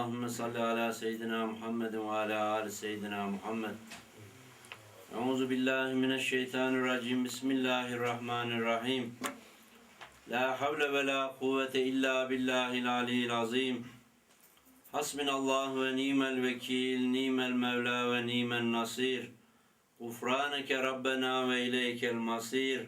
Allahümme salli ala seyyidina Muhammedin ve ala ali seyyidina Muhammed. Euzu billahi mineşşeytanirracim. Bismillahirrahmanirrahim. La havle ve la kuvvete illa billahil aliyyil azim. Hasbinallahu ve ni'mel vekil, ni'mel mevla ve ni'men nasir. Gufraneke Rabbena ve ileykel masir.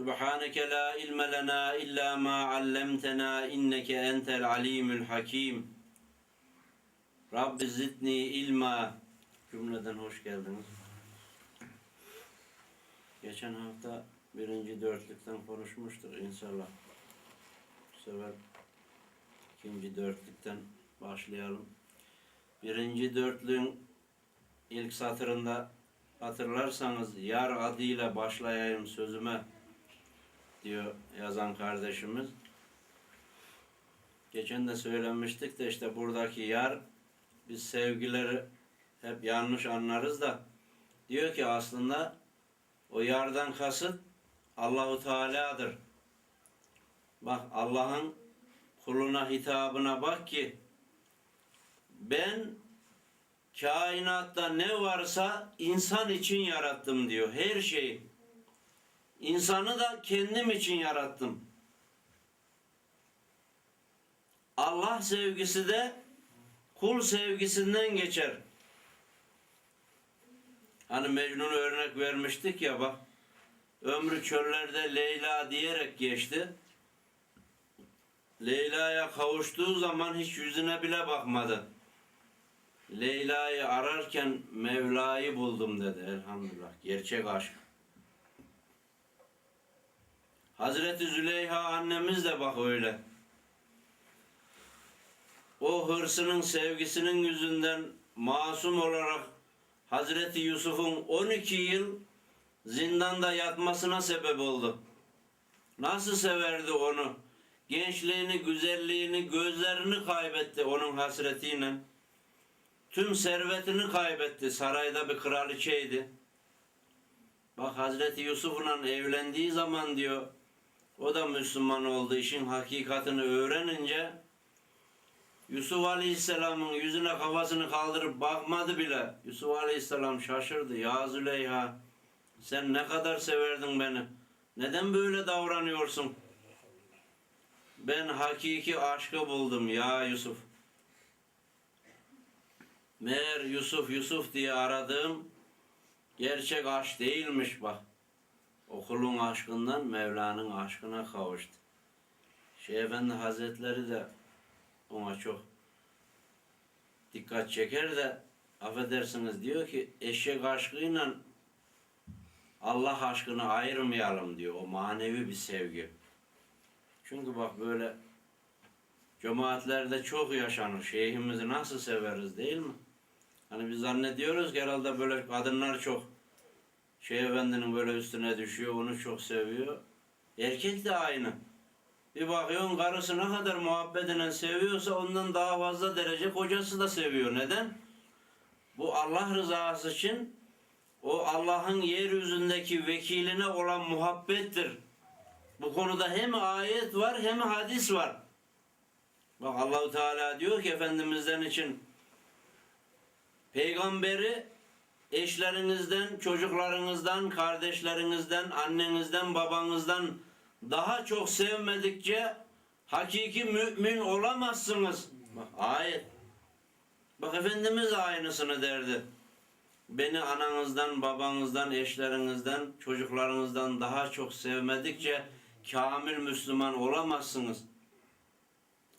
Subhaneke la ilme lena illa ma allamtena inneke entel alimul hakim. Rabbi zidni ilma. Cümleden hoş geldiniz. Geçen hafta birinci dörtlükten konuşmuştuk inşallah. Bu sefer ikinci dörtlükten başlayalım. Birinci dörtlüğün ilk satırında hatırlarsanız yar adıyla başlayayım sözüme diyor yazan kardeşimiz. Geçen de söylemiştik de işte buradaki yar biz sevgileri hep yanlış anlarız da diyor ki aslında o yardan kasıt Allahu Teala'dır. Bak Allah'ın kuluna hitabına bak ki ben kainatta ne varsa insan için yarattım diyor. Her şeyi. İnsanı da kendim için yarattım. Allah sevgisi de kul sevgisinden geçer. Hani Mecnun'u örnek vermiştik ya bak. Ömrü çöllerde Leyla diyerek geçti. Leyla'ya kavuştuğu zaman hiç yüzüne bile bakmadı. Leyla'yı ararken Mevla'yı buldum dedi elhamdülillah. Gerçek aşk. Hazreti Züleyha annemiz de bak öyle. O hırsının sevgisinin yüzünden masum olarak Hazreti Yusuf'un 12 yıl zindanda yatmasına sebep oldu. Nasıl severdi onu? Gençliğini, güzelliğini, gözlerini kaybetti onun hasretiyle. Tüm servetini kaybetti. Sarayda bir kraliçeydi. Bak Hazreti Yusuf'la evlendiği zaman diyor o da Müslüman oldu. İşin hakikatini öğrenince Yusuf Aleyhisselam'ın yüzüne kafasını kaldırıp bakmadı bile. Yusuf Aleyhisselam şaşırdı. Ya Züleyha sen ne kadar severdin beni. Neden böyle davranıyorsun? Ben hakiki aşkı buldum ya Yusuf. Meğer Yusuf Yusuf diye aradığım gerçek aşk değilmiş bak. Okulun aşkından Mevla'nın aşkına kavuştu. Şeyh Efendi Hazretleri de ona çok dikkat çeker de affedersiniz diyor ki eşek aşkıyla Allah aşkını ayırmayalım diyor. O manevi bir sevgi. Çünkü bak böyle cemaatlerde çok yaşanır. Şeyhimizi nasıl severiz değil mi? Hani biz zannediyoruz ki herhalde böyle kadınlar çok Şeyh Efendi'nin böyle üstüne düşüyor, onu çok seviyor. Erkek de aynı. Bir bakıyorsun karısı ne kadar muhabbetiyle seviyorsa ondan daha fazla derece kocası da seviyor. Neden? Bu Allah rızası için o Allah'ın yeryüzündeki vekiline olan muhabbettir. Bu konuda hem ayet var hem hadis var. Bak Allahu Teala diyor ki Efendimizden için peygamberi eşlerinizden, çocuklarınızdan, kardeşlerinizden, annenizden, babanızdan daha çok sevmedikçe hakiki mümin olamazsınız. Ayet. Bak Efendimiz aynısını derdi. Beni ananızdan, babanızdan, eşlerinizden, çocuklarınızdan daha çok sevmedikçe kamil Müslüman olamazsınız.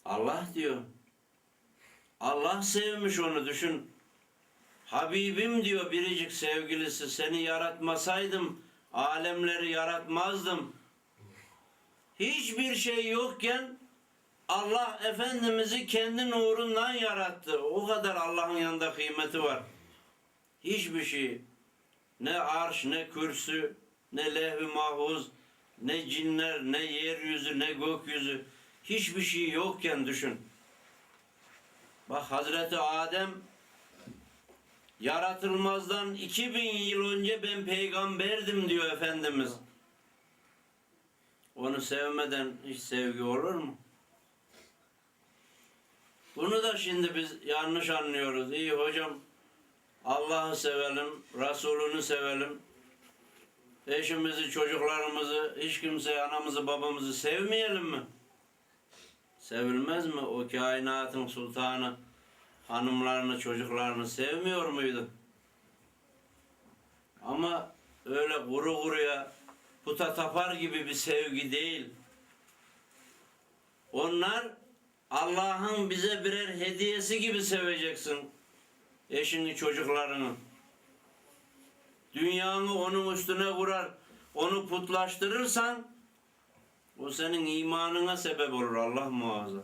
Allah diyor. Allah sevmiş onu düşün. Habibim diyor biricik sevgilisi seni yaratmasaydım alemleri yaratmazdım. Hiçbir şey yokken Allah Efendimiz'i kendi nurundan yarattı. O kadar Allah'ın yanında kıymeti var. Hiçbir şey ne arş ne kürsü ne lehvi mahfuz ne cinler ne yeryüzü ne gökyüzü hiçbir şey yokken düşün. Bak Hazreti Adem yaratılmazdan 2000 yıl önce ben peygamberdim diyor Efendimiz. Onu sevmeden hiç sevgi olur mu? Bunu da şimdi biz yanlış anlıyoruz. İyi hocam Allah'ı sevelim, Resulünü sevelim. Eşimizi, çocuklarımızı, hiç kimseyi, anamızı, babamızı sevmeyelim mi? Sevilmez mi? O kainatın sultanı hanımlarını, çocuklarını sevmiyor muydu? Ama öyle kuru kuruya puta tapar gibi bir sevgi değil. Onlar Allah'ın bize birer hediyesi gibi seveceksin eşini, çocuklarını. Dünyanı onun üstüne kurar, onu putlaştırırsan o senin imanına sebep olur Allah muhafaza.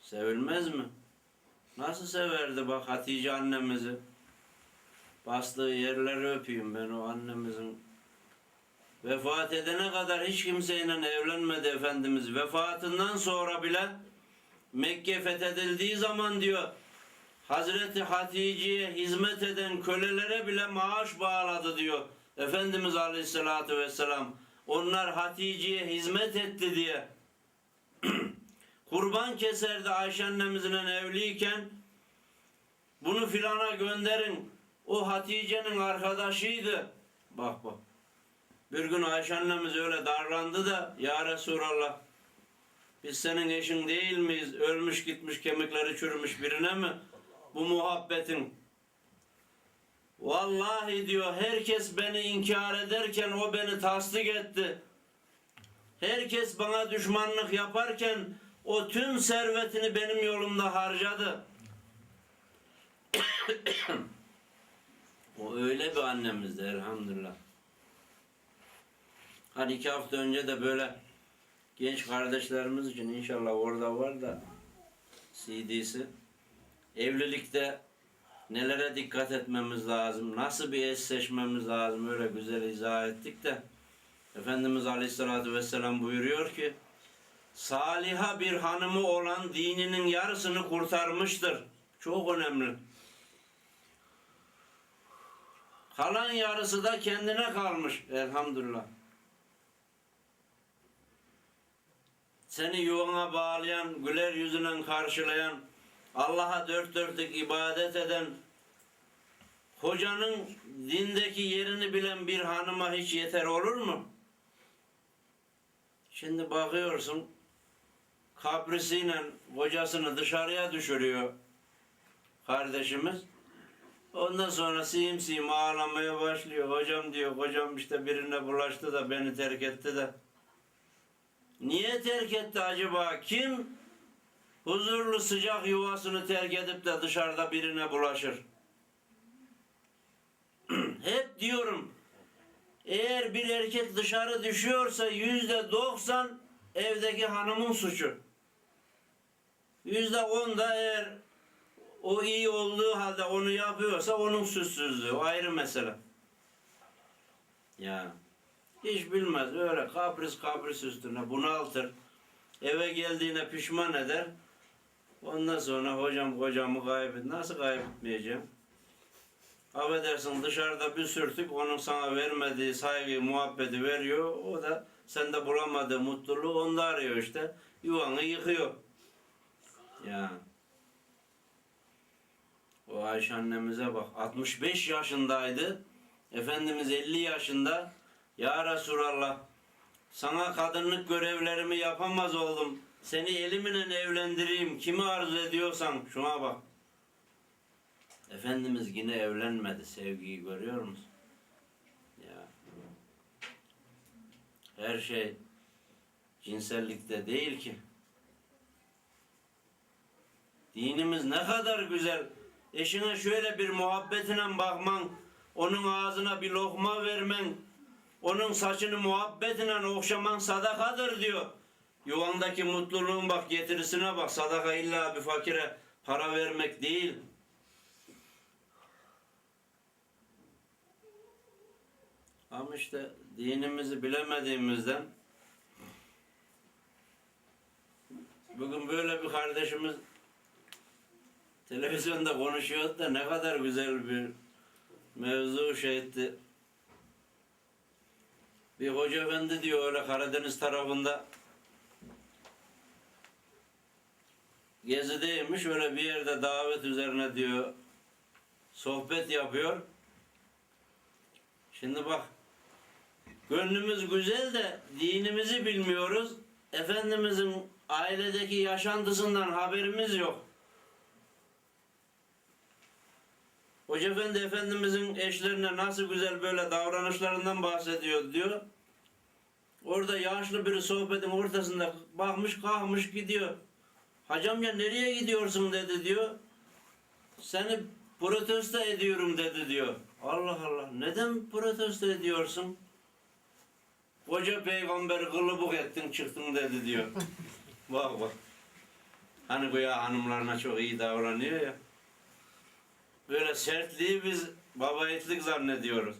Sevilmez mi? Nasıl severdi bak Hatice annemizi. Bastığı yerleri öpeyim ben o annemizin. Vefat edene kadar hiç kimseyle evlenmedi Efendimiz. Vefatından sonra bile Mekke fethedildiği zaman diyor Hazreti Hatice'ye hizmet eden kölelere bile maaş bağladı diyor. Efendimiz Aleyhisselatü Vesselam. Onlar Hatice'ye hizmet etti diye. Kurban keserdi Ayşe annemizle evliyken. Bunu filana gönderin. O Hatice'nin arkadaşıydı. Bak bak. Bir gün Ayşe annemiz öyle darlandı da Ya Resulallah biz senin eşin değil miyiz? Ölmüş gitmiş kemikleri çürümüş birine mi? Bu muhabbetin. Vallahi diyor herkes beni inkar ederken o beni tasdik etti. Herkes bana düşmanlık yaparken o tüm servetini benim yolumda harcadı. o öyle bir annemizdi elhamdülillah. Hani iki hafta önce de böyle genç kardeşlerimiz için inşallah orada var da CD'si. Evlilikte nelere dikkat etmemiz lazım, nasıl bir eş seçmemiz lazım öyle güzel izah ettik de Efendimiz Aleyhisselatü Vesselam buyuruyor ki Saliha bir hanımı olan dininin yarısını kurtarmıştır. Çok önemli. Kalan yarısı da kendine kalmış. Elhamdülillah. Seni yuvana bağlayan, güler yüzünden karşılayan, Allah'a dört dörtlük ibadet eden, hocanın dindeki yerini bilen bir hanıma hiç yeter olur mu? Şimdi bakıyorsun, kaprisiyle kocasını dışarıya düşürüyor kardeşimiz. Ondan sonra sim sim ağlamaya başlıyor. Hocam diyor, hocam işte birine bulaştı da beni terk etti de. Niye terk etti acaba? Kim huzurlu sıcak yuvasını terk edip de dışarıda birine bulaşır? Hep diyorum eğer bir erkek dışarı düşüyorsa yüzde doksan evdeki hanımın suçu. Yüzde on da eğer o iyi olduğu halde onu yapıyorsa onun suçsuzluğu. O ayrı mesele. Ya hiç bilmez öyle kapris kapris üstüne bunaltır. Eve geldiğine pişman eder. Ondan sonra hocam kocamı kaybet. Nasıl kaybetmeyeceğim? Affedersin dışarıda bir sürtük onun sana vermediği saygı, muhabbeti veriyor. O da sende bulamadığı mutluluğu onda arıyor işte. Yuvanı yıkıyor. Ya. O Ayşe annemize bak. 65 yaşındaydı. Efendimiz 50 yaşında. Ya Resulallah sana kadınlık görevlerimi yapamaz oldum. Seni elimle evlendireyim. Kimi arzu ediyorsan şuna bak. Efendimiz yine evlenmedi. Sevgiyi görüyor musun? Ya. Her şey cinsellikte değil ki. Dinimiz ne kadar güzel. Eşine şöyle bir muhabbetine bakman, onun ağzına bir lokma vermen, onun saçını muhabbetine okşaman sadakadır diyor. Yuvandaki mutluluğun bak getirisine bak. Sadaka illa bir fakire para vermek değil. Ama işte dinimizi bilemediğimizden bugün böyle bir kardeşimiz televizyonda konuşuyor da ne kadar güzel bir mevzu şey etti. Bir hoca efendi diyor öyle Karadeniz tarafında gezideymiş öyle bir yerde davet üzerine diyor sohbet yapıyor. Şimdi bak gönlümüz güzel de dinimizi bilmiyoruz. Efendimizin ailedeki yaşantısından haberimiz yok. Hoca Efendi Efendimizin eşlerine nasıl güzel böyle davranışlarından bahsediyor diyor. Orada yaşlı biri sohbetin ortasında bakmış kalkmış gidiyor. Hacı amca nereye gidiyorsun dedi diyor. Seni protesto ediyorum dedi diyor. Allah Allah neden protesto ediyorsun? Koca peygamberi kılıbık ettin çıktın dedi diyor. bak bak. Hani güya hanımlarına çok iyi davranıyor ya. Böyle sertliği biz baba etlik zannediyoruz.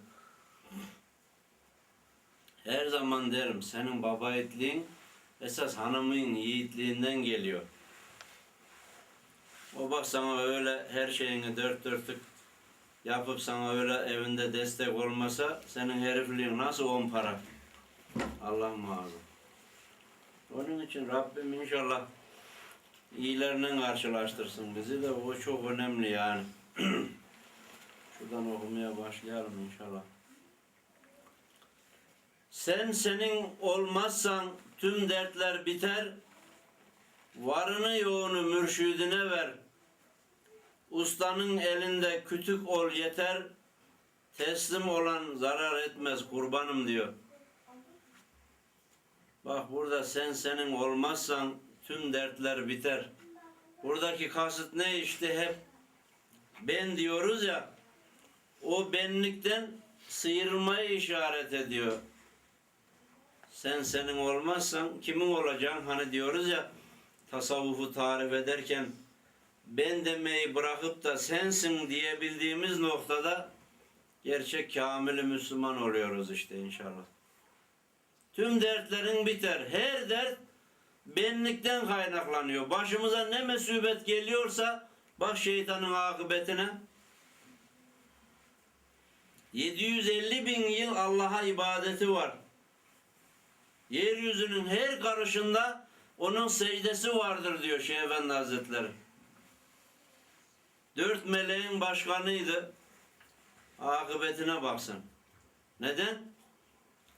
Her zaman derim senin baba etliğin esas hanımın yiğitliğinden geliyor. O bak sana öyle her şeyini dört dörtlük yapıp sana öyle evinde destek olmasa senin herifliğin nasıl on para? Allah muhafaza. Onun için Rabbim inşallah iyilerinin karşılaştırsın bizi de o çok önemli yani. Şuradan okumaya başlayalım inşallah. Sen senin olmazsan tüm dertler biter. Varını yoğunu mürşidine ver. Ustanın elinde kütük ol yeter. Teslim olan zarar etmez kurbanım diyor. Bak burada sen senin olmazsan tüm dertler biter. Buradaki kasıt ne işte hep ben diyoruz ya o benlikten sıyrılmayı işaret ediyor. Sen senin olmazsan kimin olacaksın? Hani diyoruz ya tasavvufu tarif ederken ben demeyi bırakıp da sensin diyebildiğimiz noktada gerçek kamili Müslüman oluyoruz işte inşallah. Tüm dertlerin biter. Her dert benlikten kaynaklanıyor. Başımıza ne musibet geliyorsa bak şeytanın akıbetine 750 bin yıl Allah'a ibadeti var. Yeryüzünün her karışında onun secdesi vardır diyor Şeyh Efendi Hazretleri. Dört meleğin başkanıydı. Akıbetine baksın. Neden?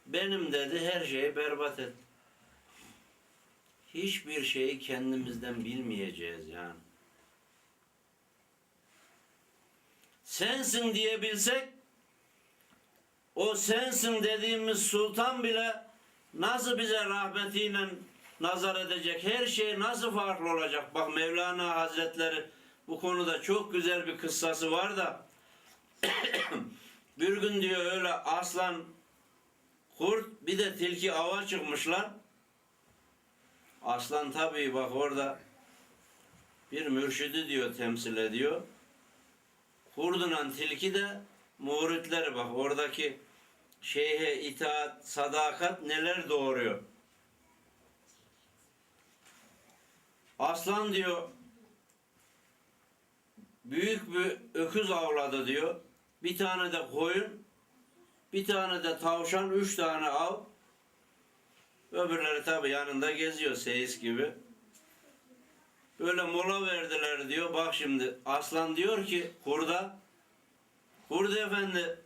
Benim dedi her şeyi berbat et. Hiçbir şeyi kendimizden bilmeyeceğiz yani. Sensin diyebilsek o sensin dediğimiz sultan bile nasıl bize rahmetiyle nazar edecek? Her şey nasıl farklı olacak? Bak Mevlana Hazretleri bu konuda çok güzel bir kıssası var da bir gün diyor öyle aslan kurt bir de tilki ava çıkmışlar. Aslan tabii bak orada bir mürşidi diyor temsil ediyor. Kurdunla tilki de muritleri bak oradaki şeyhe itaat, sadakat neler doğuruyor. Aslan diyor büyük bir öküz avladı diyor. Bir tane de koyun, bir tane de tavşan, üç tane av. Öbürleri tabi yanında geziyor seyis gibi. Böyle mola verdiler diyor. Bak şimdi aslan diyor ki kurda Kurda efendi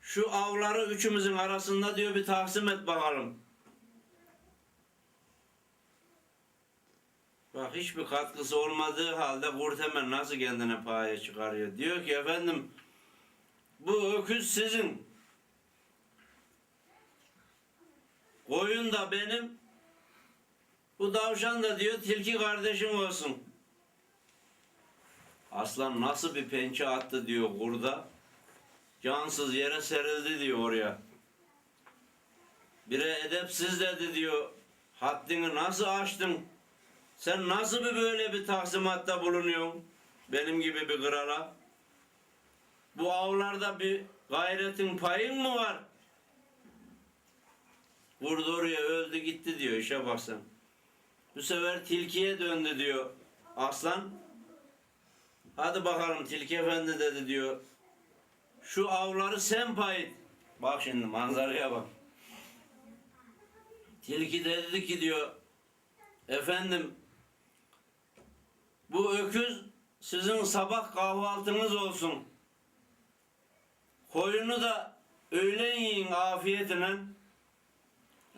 şu avları üçümüzün arasında diyor bir taksim et bakalım. Bak hiçbir katkısı olmadığı halde kurt hemen nasıl kendine paya çıkarıyor. Diyor ki efendim bu öküz sizin. Koyun da benim. Bu tavşan da diyor tilki kardeşim olsun. Aslan nasıl bir pençe attı diyor kurda. Cansız yere serildi diyor oraya. Bire edepsiz dedi diyor. Haddini nasıl aştın? Sen nasıl bir böyle bir taksimatta bulunuyorsun? Benim gibi bir krala. Bu avlarda bir gayretin payın mı var? Vurdu oraya öldü gitti diyor işe baksan. Bu sefer tilkiye döndü diyor. Aslan. Hadi bakalım tilki efendi dedi diyor. Şu avları sen pay et. Bak şimdi manzaraya bak. Tilki de dedi ki diyor. Efendim Bu öküz sizin sabah kahvaltınız olsun. Koyunu da öğlen yiyin afiyetine.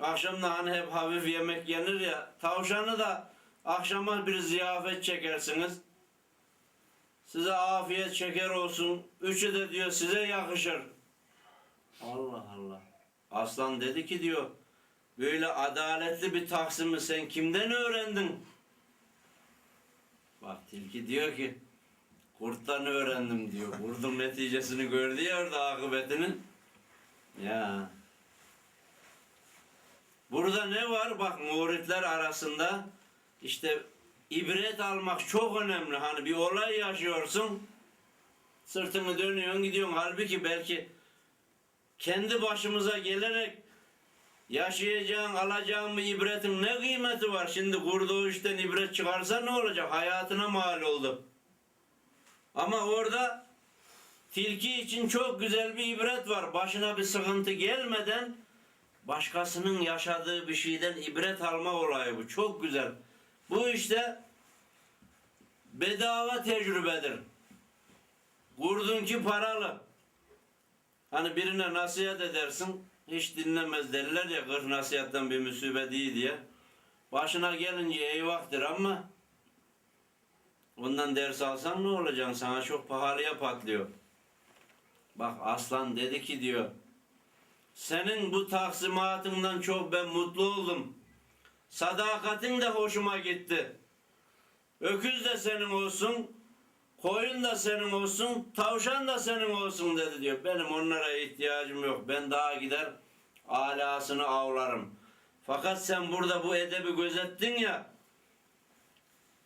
Akşamda hani hep hafif yemek yenir ya. Tavşanı da akşama bir ziyafet çekersiniz. Size afiyet şeker olsun. Üçü de diyor size yakışır. Allah Allah. Aslan dedi ki diyor böyle adaletli bir taksimi sen kimden öğrendin? Bak tilki diyor ki kurttan öğrendim diyor. Kurdun neticesini gördü ya orada akıbetinin. Ya. Burada ne var? Bak muritler arasında işte ibret almak çok önemli. Hani bir olay yaşıyorsun. Sırtını dönüyorsun gidiyorsun. Halbuki belki kendi başımıza gelerek yaşayacağın, alacağın bir ibretin ne kıymeti var? Şimdi kurduğu işten ibret çıkarsa ne olacak? Hayatına mal oldu. Ama orada tilki için çok güzel bir ibret var. Başına bir sıkıntı gelmeden başkasının yaşadığı bir şeyden ibret alma olayı bu. Çok güzel. Bu işte bedava tecrübedir. Kurdun ki paralı. Hani birine nasihat edersin, hiç dinlemez derler ya kırk nasihattan bir musibet iyi diye. Başına gelince eyvahtır ama ondan ders alsan ne olacaksın? Sana çok pahalıya patlıyor. Bak aslan dedi ki diyor, senin bu taksimatından çok ben mutlu oldum. Sadakatin de hoşuma gitti. Öküz de senin olsun, koyun da senin olsun, tavşan da senin olsun dedi diyor. Benim onlara ihtiyacım yok. Ben daha gider alasını avlarım. Fakat sen burada bu edebi gözettin ya.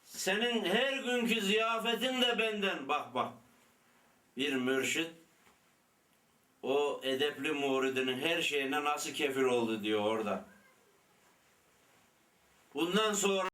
Senin her günkü ziyafetin de benden. Bak bak. Bir mürşit o edepli muridinin her şeyine nasıl kefil oldu diyor orada. Bundan sonra